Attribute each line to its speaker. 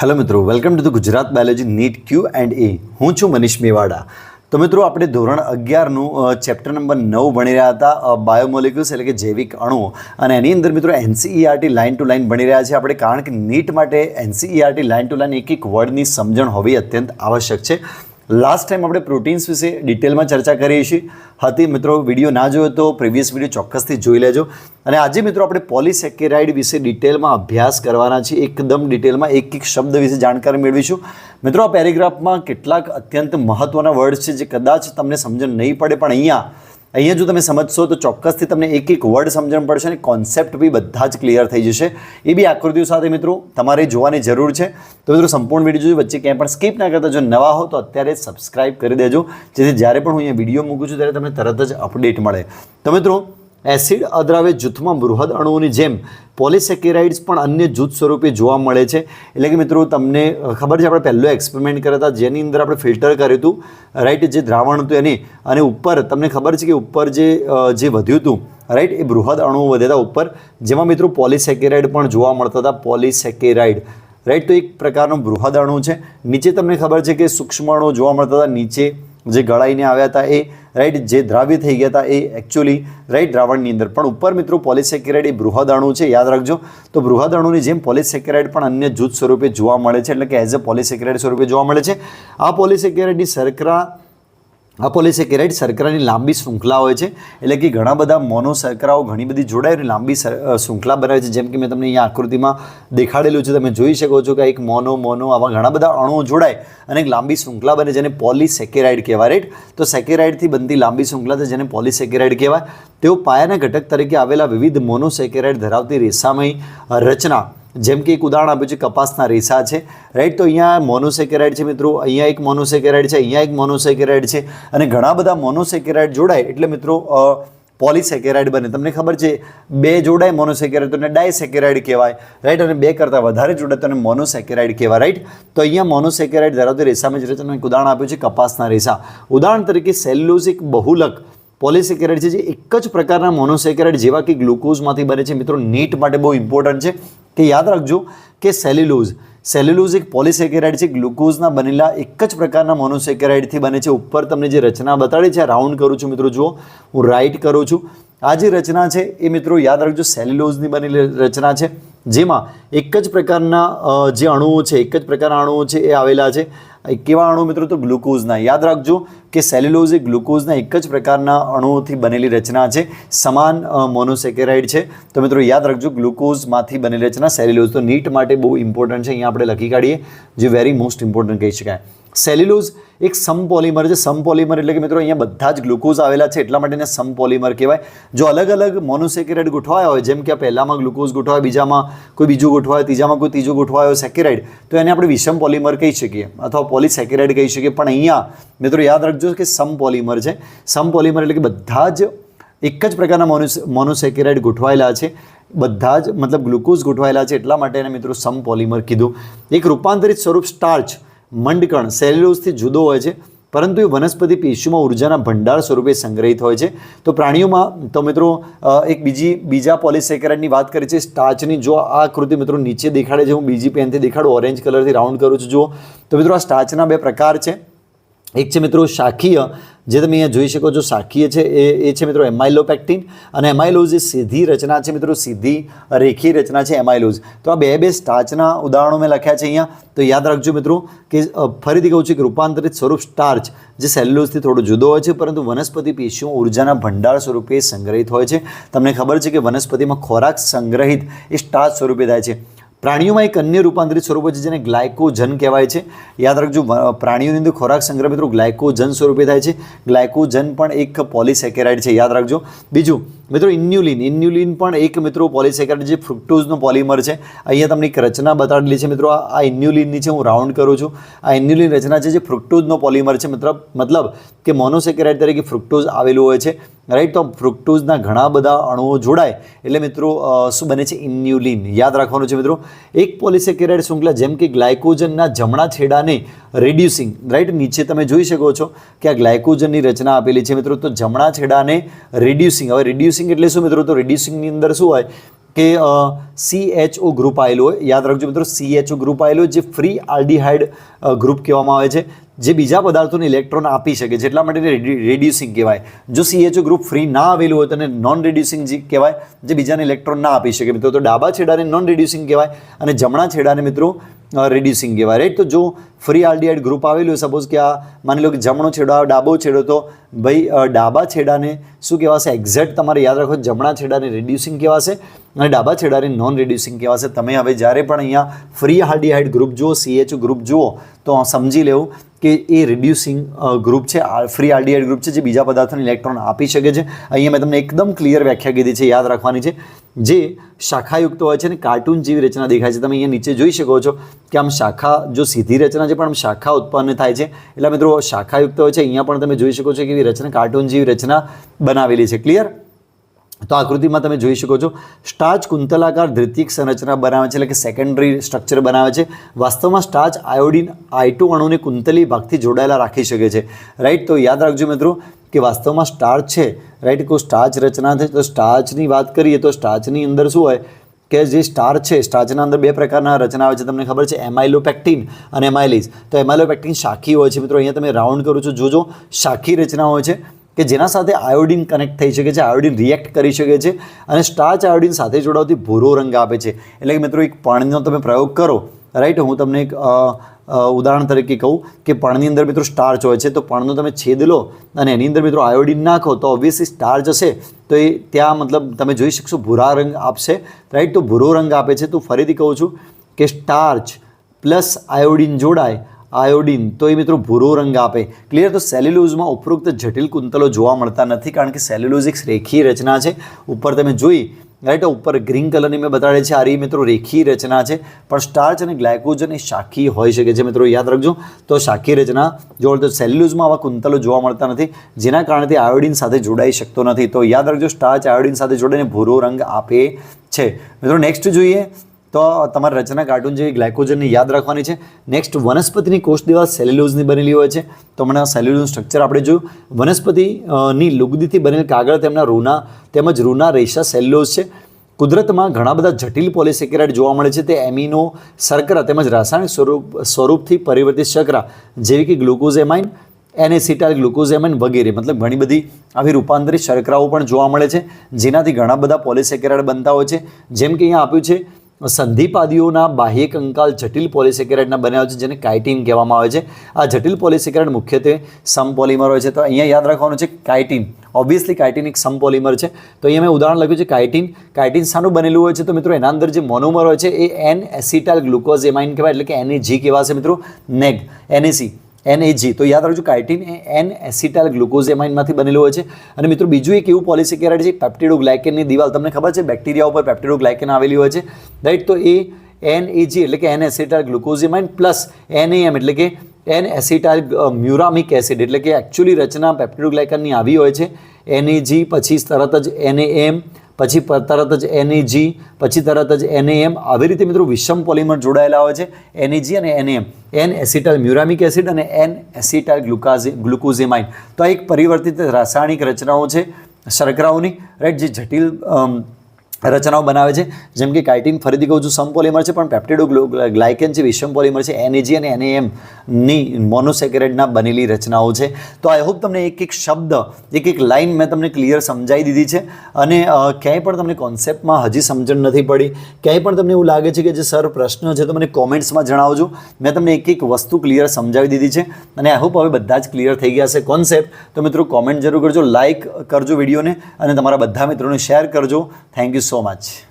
Speaker 1: Hello મિત્રો welcome to the Gujarat biology NEET Q and A હું છું મનીષ મેવાડા. તો મિત્રો, આપણે ધોરણ અગિયારનું ચેપ્ટર નંબર નવ ભણી રહ્યા હતા બાયોમોલિક્યુલ્સ એટલે કે જૈવિક અણુ. અને એની અંદર મિત્રો એનસીઈઆરટી લાઇન ટુ લાઇન ભણી રહ્યા છે આપણે, કારણ કે નીટ માટે એનસીઈઆરટી લાઇન ટુ લાઇન એક એક વર્ડની સમજણ હોવી અત્યંત આવશ્યક છે. લાસ્ટ ટાઈમ આપણે પ્રોટીન્સ વિશે ડિટેલમાં ચર્ચા કરીએ છીએ હતી મિત્રો વીડિયો ના જોયો તો પ્રીવિયસ વીડિયો ચોક્કસથી જોઈ લેજો. અને આજે મિત્રો આપણે પોલિસેકેરાઇડ વિશે ડિટેલમાં અભ્યાસ કરવાના છીએ. એકદમ ડિટેલમાં એક એક શબ્દ વિશે જાણકારી મેળવીશું. મિત્રો, આ પેરેગ્રાફમાં કેટલાક અત્યંત મહત્ત્વના વર્ડ છે જે કદાચ તમને સમજણ નહીં પડે, પણ અહીંયા અહીંયા જો તમે સમજશો તો ચોક્કસથી તમને એક એક વર્ડ સમજણ પડશે અને કોન્સેપ્ટ બી બધા જ ક્લિયર થઈ જશે. એ બી આકૃતિઓ સાથે મિત્રો તમારે જોવાની જરૂર છે. તો મિત્રો સંપૂર્ણ વીડિયો જોઈએ વચ્ચે ક્યાંય પણ સ્કીપ ના કરતા જો નવા હો તો અત્યારે સબસ્ક્રાઇબ કરી દેજો. જેથી જ્યારે પણ હું અહીંયા વીડિયો મૂકું છું ત્યારે તમને તરત જ અપડેટ મળે. તો મિત્રો એસિડ અદ્રાવ્ય જૂથમાં બૃહદ અણુઓની જેમ પોલિસેકેરાઇડ્સ પણ અન્ય જૂથ સ્વરૂપે જોવા મળે છે. એટલે કે મિત્રો, તમને ખબર છે આપણે પહેલો એક્સપેરિમેન્ટ કર્યા હતા, જેની અંદર આપણે ફિલ્ટર કર્યું હતું રાઈટ જે દ્રાવણ હતું એની, અને ઉપર તમને ખબર છે કે ઉપર જે જે વધ્યું હતું રાઈટ એ બૃહદ અણુઓ વધ્યા ઉપર, જેમાં મિત્રો પોલિસેકેરાઇડ પણ જોવા મળતા હતા, પોલિસેકેરાઇડ. રાઈટ તો એક પ્રકારનો બૃહદ અણુ છે. નીચે તમને ખબર છે કે સૂક્ષ્મ અણુઓ જોવા મળતા હતા, નીચે જે ગળાઈને આવ્યા હતા એ રાઈટ જે દ્રાવ્ય થઈ ગયા હતા એ એકચ્યુઅલી રાઈટ દ્રાવણની અંદર. પણ ઉપર મિત્રો પોલિસેકેરાઇડ એ બૃહદાણુ છે, યાદ રાખજો. તો બૃહદાણુની જેમ પોલિસેકેરાઇડ પણ અન્ય જૂથ સ્વરૂપે જોવા મળે છે, એટલે કે એઝ અ પોલિસેકેરાઇડ સ્વરૂપે જોવા મળે છે. આ પોલિસેકેરાઇડની શર્કરા આ પોલિસેકેરાઇડ શર્કરાની લાંબી શૃંખલા હોય છે. એટલે કે ઘણા બધા મોનો શર્કરાઓ ઘણી બધી જોડાયેલી લાંબી શૃંખલા બનાવે છે. જેમ કે મેં તમને અહીંયા આકૃતિમાં દેખાડેલું છે. તમે જોઈ શકો છો કે એક મોનો મોનો, આવા ઘણા બધા અણુઓ જોડાય અને એક લાંબી શૃંખલા બને જેને પોલિસેકેરાઇડ કહેવાય, રાઈટ? તો સેકેરાઇડથી બનતી લાંબી શૃંખલા છે જેને પોલિસેકેરાઇડ કહેવાય. તેઓ પાયાના ઘટક તરીકે આવેલા વિવિધ મોનોસેકેરાઇડ ધરાવતી રેસામય રચના જેમ કે એક ઉદાહરણ આપ્યું છે, કપાસના રેસા છે. રાઈટ તો અહીંયા મોનોસેકેરાઇડ છે મિત્રો, અહીંયા એક મોનોસેકેરાઇડ છે, અહીંયા એક મોનોસેકેરાઇડ છે. અને ઘણા બધા મોનોસેકેરાઇડ જોડાય એટલે મિત્રો પોલિસેકેરાઇડ બને. તમને ખબર છે, બે જોડાય મોનોસેકેરાઇડ તો એને ડાયસેકેરાઇડ કહેવાય. રાઈટ અને બે કરતાં વધારે જોડાય તો એને મોનોસેકેરાઇડ કહેવાય. રાઈટ તો અહીંયા મોનોસેકેરાઇડ ધરાવતી રેસામાં જ રચનાનું એક ઉદાહરણ આપ્યું છે, કપાસના રેસા. ઉદાહરણ તરીકે સેલ્યુઝિક બહુલક. પોલિસેકેરાઇડ છે જે એક જ પ્રકારના મોનોસેકેરાઇડ જેવા કે ગ્લુકોઝમાંથી બને છે. મિત્રો, નીટ માટે બહુ ઇમ્પોર્ટન્ટ છે કે યાદ રાખજો કે સેલ્યુલોઝ સેલ્યુલોઝ એક પોલિસેકેરાઇડ છે. ગ્લુકોઝના બનેલા એક જ પ્રકારના મોનોસેકેરાઇડથી બને છે. ઉપર તમને જે રચના બતાડી છે રાઉન્ડ કરું છું મિત્રો, જુઓ. હું રાઇટ કરું છું. આ જે રચના છે એ મિત્રો યાદ રાખજો, સેલ્યુલોઝની બનેલી રચના છે. જેમાં એક જ પ્રકારના જે અણુઓ છે, એક જ પ્રકારના અણુઓ છે એ આવેલા છે. કેવા અણુ મિત્રો? તો ગ્લુકોઝના. યાદ રાખજો કે સેલ્યુલોઝ એ ગ્લુકોઝના એક જ પ્રકારના અણુઓથી બનેલી રચના છે. સમાન મોનોસેકેરાઇડ છે. તો મિત્રો યાદ રાખજો ગ્લુકોઝમાંથી બનેલી રચના સેલ્યુલોઝ. તો નીટ માટે બહુ ઇમ્પોર્ટન્ટ છે. અહીંયા આપણે લખી કાઢીએ. જે વેરી મોસ્ટ ઇમ્પોર્ટન્ટ કહી શકાય. સેલ્યુલોઝ એક સમપોલિમર છે. સમપોલિમર એટલે કે મિત્રો અહીંયા બધા જ ગ્લુકોઝ આવેલા છે. એટલા માટે એને સમપોલિમર કહેવાય. જો અલગ અલગ મોનોસેકેરાઇડ ગોઠવાયા હોય, જેમ કે પહેલામાં ગ્લુકોઝ ગોઠવાય, બીજામાં કોઈ બીજું ગોઠવાય, ત્રીજામાં કોઈ ત્રીજું ગોઠવાયો સેકેરાઇડ તો એને આપણે વિષમ પોલિમર કહી શકીએ અથવા પોલિસેકેરાઇડ કહી શકીએ. પણ અહીંયા મિત્રો યાદ રાખજો કે સમપોલિમર છે. સમપોલિમર એટલે કે બધા જ એક જ પ્રકારના મોનો મોનોસેકેરાઇડ ગોઠવાયેલા છે. બધા જ મતલબ ગ્લુકોઝ ગોઠવાયેલા છે. એટલા માટે એને મિત્રો સમપોલિમર કીધું. એક રૂપાંતરિત સ્વરૂપ સ્ટાર્ચ મંડકણ, સેલ્યુલોઝથી જુદો હોય છે. પરંતુ એ વનસ્પતિ પેશીઓમાં ઉર્જાના ભંડાર સ્વરૂપે સંગ્રહિત હોય છે. તો પ્રાણીઓમાં, તો મિત્રો એક બીજી, બીજા પોલિસેકેરાઇડની વાત કરી છે, સ્ટાર્ચની. જો આ આકૃતિ મિત્રો નીચે દેખાડે છે, હું બીજી પેનથી દેખાડું, ઓરેન્જ કલરથી રાઉન્ડ કરું છું, જુઓ. તો મિત્રો, આ સ્ટાર્ચના બે પ્રકાર છે. એક છે મિત્રો શાખીય જે તમે અહીંયા જોઈ શકો છો શાખીય છે, એ એ છે મિત્રો એમાઇલોપેક્ટિન અને એમાઇલોઝ એ સીધી રચના છે મિત્રો, સીધી રેખી રચના છે એમાઇલોઝ. તો આ બે બે સ્ટાર્ચના ઉદાહરણો મેં લખ્યા છે અહીંયા. તો યાદ રાખજો મિત્રો કે ફરીથી કહું છું કે રૂપાંતરિત સ્વરૂપ સ્ટાર્ચ જે સેલ્યુલોઝથી થોડો જુદો હોય છે, પરંતુ વનસ્પતિ પેશીઓ ઉર્જાના ભંડાર સ્વરૂપે સંગ્રહિત હોય છે. તમને ખબર છે કે વનસ્પતિમાં ખોરાક સંગ્રહિત એ સ્ટાર્ચ સ્વરૂપે થાય છે. પ્રાણીઓમાં એક અન્ય રૂપાંતરિત સ્વરૂપ છે જેને ગ્લાયકોજન કહેવાય છે. યાદ રાખજો પ્રાણીઓની અંદર ખોરાક સંગ્રહ મિત્રો ગ્લાયકોજન સ્વરૂપે થાય છે. ગ્લાયકોજન પણ એક પોલિસેકેરાઇડ છે, યાદ રાખજો. બીજું, મિત્રો, ઇન્યુલિન. ઇન્યુલિન પણ એક, મિત્રો, પોલિસેકેરાઇડ જે ફ્રુક્ટોઝનો પોલિમર છે. અહીંયા તમને એક રચના બતાડેલી છે, મિત્રો. આ ઇન્યુલિનની છે, હું રાઉન્ડ કરું છું. આ ઇન્યુલિન રચના છે જે ફ્રુક્ટોઝનો પોલિમર છે, મતલબ મતલબ કે મોનોસેકેરાઇડ તરીકે ફ્રુક્ટોઝ આવેલું હોય છે. રાઈટ તો ફ્રુક્ટોઝના ઘણા બધા અણુઓ જોડાય. એટલે મિત્રો શું બને છે? ઇન્યુલિન યાદ રાખવાનું છે મિત્રો. એક પોલિસેકેરાઇડ શૃંખલા જેમ કે ગ્લાયકોજનના જમણા છેડાને રેડ્યુસિંગ રાઈટ નીચે તમે જોઈ શકો છો કે આ ગ્લાયકોજનની રચના આપેલી છે મિત્રો. તો જમણા છેડાને રેડ્યુસિંગ હવે રેડ્યુસિંગ એટલે શું મિત્રો? તો રેડ્યુસિંગની અંદર શું હોય કે સી એચ ઓ ગ્રુપ આવેલું હોય. યાદ રાખજો મિત્રો સી એચ ઓ ગ્રુપ આવેલું જે ફ્રી આલ્ડીહાઇડ ગ્રુપ કહેવામાં આવે છે, જે બીજા પદાર્થોને ઇલેક્ટ્રોન આપી શકે છે. એટલા માટે રેડ્યુસિંગ કહેવાય. જો સીએચઓ ગ્રુપ ફ્રી ના આવેલું હોય તો એને નોન રેડ્યુસિંગ જે કહેવાય, જે બીજાને ઇલેક્ટ્રોન ના આપી શકે. મિત્રો, તો ડાબા છેડાને નોન રેડ્યુસિંગ કહેવાય અને જમણા છેડાને મિત્રો રેડ્યુસિંગ કહેવાય. રાઈટ તો જો ફ્રી આલ્ડીહાઇડ ગ્રુપ આવેલું હોય સપોઝ કે આ, માની લો કે જમણો છેડો આવે ડાબો છેડો, તો ભાઈ ડાબા છેડાને શું કહેવાશે? એક્ઝેક્ટ તમારે યાદ રાખો, જમણા છેડાને રેડ્યુસિંગ કહેવાશે અને ડાબા છેડાને નોન રેડ્યુસિંગ કહેવાશે. તમે હવે જ્યારે પણ અહીંયા ફ્રી હાર્ડીહાઇડ ગ્રુપ જુઓ સીએચ ગ્રુપ જુઓ, તો સમજી લેવું કે એ રિડ્યુસિંગ ગ્રુપ છે ફ્રી આરડીઆઈ ગ્રુપ છે જે બીજા પદાર્થોને ઇલેક્ટ્રોન આપી શકે છે. અહીંયા મેં તમને એકદમ ક્લિયર વ્યાખ્યા કીધી છે, યાદ રાખવાની છે. જે શાખાયુક્ત હોય છે ને કાર્ટૂન જેવી રચના દેખાય છે. તમે અહીંયા નીચે જોઈ શકો છો કે આમ શાખા, જો સીધી રચના છે, પણ આમ શાખા ઉત્પન્ન થાય છે. એટલે મિત્રો, શાખાયુક્ત હોય છે, અહીંયા પણ તમે જોઈ શકો છો કે એવી રચના કાર્ટૂન જેવી રચના બનાવેલી છે. ક્લિયર તો આકૃતિમાં તમે જોઈ શકો છો, સ્ટાર્ચ કુંતલાકાર ધૃતિક સંરચના બનાવે છે, એટલે કે સેકન્ડરી સ્ટ્રક્ચર બનાવે છે. વાસ્તવમાં સ્ટાર્ચ આયોડિન આઈ અણુને કુંતલી ભાગથી જોડાયેલા રાખી શકે છે. રાઈટ તો યાદ રાખજો મિત્રો કે વાસ્તવમાં સ્ટાર્ચ છે રાઈટ કોઈ સ્ટાર્ચ રચના છે તો સ્ટાર્ચની વાત કરીએ તો સ્ટાર્ચની અંદર શું હોય કે જે સ્ટાર છે, સ્ટાર્ચના અંદર બે પ્રકારના રચના આવે છે, તમને ખબર છે, એમાઇલોપેક્ટિન અને એમાઇલિસ તો એમાઇલોપેક્ટિન શાખી હોય છે મિત્રો, અહીંયા તમે રાઉન્ડ કરો છો, જોજો, શાખી રચના હોય છે. કે જેના સાથે આયોડિન કનેક્ટ થઈ શકે છે, આયોડિન રિએક્ટ કરી શકે છે અને સ્ટાર્ચ આયોડિન સાથે જોડાવતી ભૂરો રંગ આપે છે. એટલે કે મિત્રો, એક પાણીનો તમે પ્રયોગ કરો રાઈટ હું તમને એક ઉદાહરણ તરીકે કહું કે પણની અંદર મિત્રો સ્ટાર્ચ હોય છે, તો પણનો તમે છેદ લો અને એની અંદર મિત્રો આયોડિન નાખો, તો ઓબ્વિયસલી સ્ટાર્ચ હશે. તો એ ત્યાં મતલબ તમે જોઈ શકશો ભૂરા રંગ આપશે રાઈટ તો ભૂરો રંગ આપે છે. તો ફરીથી કહું છું કે સ્ટાર્ચ પ્લસ આયોડિન જોડાય આયોડિન. તો એ મિત્રો ભૂરો રંગ આપે. ક્લિયર તો સેલ્યુલોઝમાં ઉપરોક્ત જટિલ કુંતલો જોવા મળતા નથી કારણ કે સેલ્યુલોઝ એક રેખીય રચના છે. ઉપર તમે જોઈ રાઈટ ઉપર ગ્રીન કલરની મેં બતાડે છે. આ રી મિત્રો રેખીય રચના છે. પણ સ્ટાર્ચ અને ગ્લાયકોજન એ શાખી હોઈ શકે છે. મિત્રો યાદ રાખજો, તો શાખી રચના, જો તો સેલ્યુલોઝમાં આવા કુંતલો જોવા મળતા નથી, જેના કારણે તે આયોડિન સાથે જોડાઈ શકતો નથી. તો યાદ રાખજો સ્ટાર્ચ આયોડિન સાથે જોડાઈને ભૂરો રંગ આપે છે. મિત્રો નેક્સ્ટ જોઈએ તો તમારે રચના કાર્ટૂન જેવી ગ્લાયકોજનને યાદ રાખવાની છે. નેક્સ્ટ વનસ્પતિની કોષ દિવાલ સેલ્યુલોઝની બનેલી હોય છે. તો હમણાં સેલ્યુલોઝનું સ્ટ્રક્ચર આપણે જોયું. વનસ્પતિની લુગદીથી બનેલ કાગળ તેમના રૂના તેમજ રૂના રેશા સેલ્યુલોઝ છે. કુદરતમાં ઘણા બધા જટિલ પોલિસેકેરાઇડ જોવા મળે છે. તે એમિનો શર્કરા તેમજ રાસાયણિક સ્વરૂપ, સ્વરૂપથી પરિવર્તિત શર્કરા જેવી કે ગ્લુકોઝેમાઇન એનેસિટાલ ગ્લુકોઝેમાઇન વગેરે. મતલબ ઘણી બધી આવી રૂપાંતરિત શર્કરાઓ પણ જોવા મળે છે. જેનાથી ઘણા બધા પોલિસેકેરાઇડ બનતા હોય છે. જેમ કે અહીંયા આપ્યું છે સંધિપાદીઓના બાહ્ય કંકાલ જટિલ પોલિસેકેરાઇડના બન્યા છે, જેને કાઇટિન કહેવામાં આવે છે. આ જટિલ પોલિસેકેરાઇડ મુખ્યત્વે સમપોલિમર હોય છે. તો અહીંયા યાદ રાખવાનું છે, કાઇટિન. ઓબ્વિયસલી કાઇટિન એક સમપોલિમર છે. તો અહીંયા મેં ઉદાહરણ લખ્યું છે, કાઇટિન. કાઇટિન શાનું બનેલું હોય છે. તો મિત્રો, એના અંદર જે મોનોમર હોય છે, એ એન એસિટાઇલ ગ્લુકોઝ એમાઇન કહેવાય, એટલે કે એનએજી કહેવાશે મિત્રો નેગ એનએસી એનએજી. તો યાદ રાખજો કાઇટિન એ એન એસિટાલ ગ્લુકોઝેમાઇનમાંથી બનેલું હોય છે. અને મિત્રો બીજું એક એવું પોલિસેકેરાઇડ છે પેપ્ટિડોગ્લાયકેનની દિવાલ તમને ખબર છે? બેક્ટેરિયા ઉપર પેપ્ટિડોગ્લાયકેન આવેલી હોય છે. રાઈટ તો એ એનએજી એટલે કે N acetyl glucosamine plus NAM એટલે કે એન એસિટાઇલ મ્યુરામિક એસિડ એટલે કે એકચ્યુઅલી રચના પેપ્ટિડોગ્લાયકનની આવી હોય છે. એનએજી પછી તરત જ એનએએમ પછી તરત જ એનએજી પછી તરત જ એનએએમ આવી રીતે મિત્રો વિષમ પોલિમર જોડાયેલા હોય છે. એનએજી અને NAM N acetyl muramic acid અને એન એસિટાઇલ ગ્લુકાઝે ગ્લુકોઝેમાઇન તો આ એક પરિવર્તિત રાસાયણિક રચનાઓ છે શર્કરાઓની. રાઈટ જે જટિલ રચનાઓ બનાવે છે. જેમ કે કાઇટિન ફરીથી કહું છું સમ પોલિમર છે, પણ પેપ્ટિડો ગ્લાયકેન છે, વિષમ પોલિમર છે એનએજી અને એનએએમની ની મોનોસેકેરાઇડના બનેલી રચનાઓ છે. તો આઈ હોપ તમને એક એક શબ્દ, એક એક લાઇન મેં તમને ક્લિયર સમજાવી દીધી છે. અને ક્યાંય પણ તમને કોન્સેપ્ટમાં હજી સમજણ નથી પડી, ક્યાંય પણ તમને એવું લાગે છે કે જે સર પ્રશ્ન છે તો મને કોમેન્ટ્સમાં જણાવજો. મેં તમને એક એક વસ્તુ ક્લિયર સમજાવી દીધી છે. અને આઈ હોપ હવે બધા જ ક્લિયર થઈ ગયા છે કોન્સેપ્ટ, તો મિત્રો કોમેન્ટ જરૂર કરજો લાઇક કરજો વિડીયોને અને તમારા બધા મિત્રોને શેર કરજો. Thank you so much.